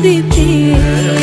দীপে